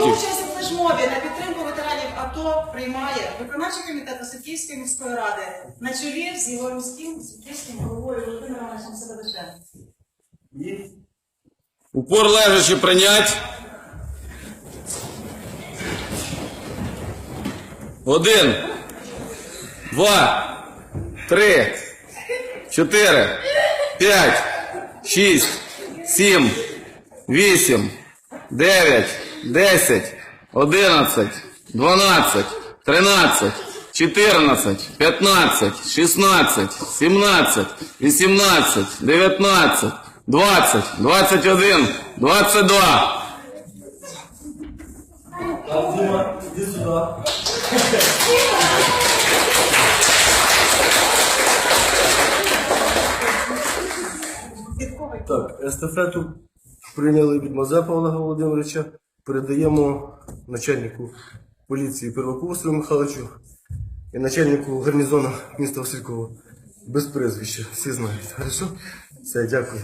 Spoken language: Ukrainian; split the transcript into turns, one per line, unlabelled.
Участь у флешмобі на підтримку ветеранів АТО приймає виконавчий комітет Високівської міської ради. На чолі з його міським Високівським головою Володимиром Івановичем Себедишем.
Упор лежачи прийнять. Один, два, три, чотири, п'ять, шість, сім, вісім, дев'ять, десять, одинадцять, дванадцять, тринадцять, чотирнадцять, п'ятнадцять, шістнадцять, сімнадцять, вісімнадцять, дев'ятнадцять, двадцять, двадцять один, двадцять два.
Так, Дима. Так, естафету прийняли від Мазепа Олега Володимировича. Передаємо начальнику поліції Первоковському Михайловичу і начальнику гарнізону міста Василькова. Без прізвища, всі знають. Хорошо? Все, дякую.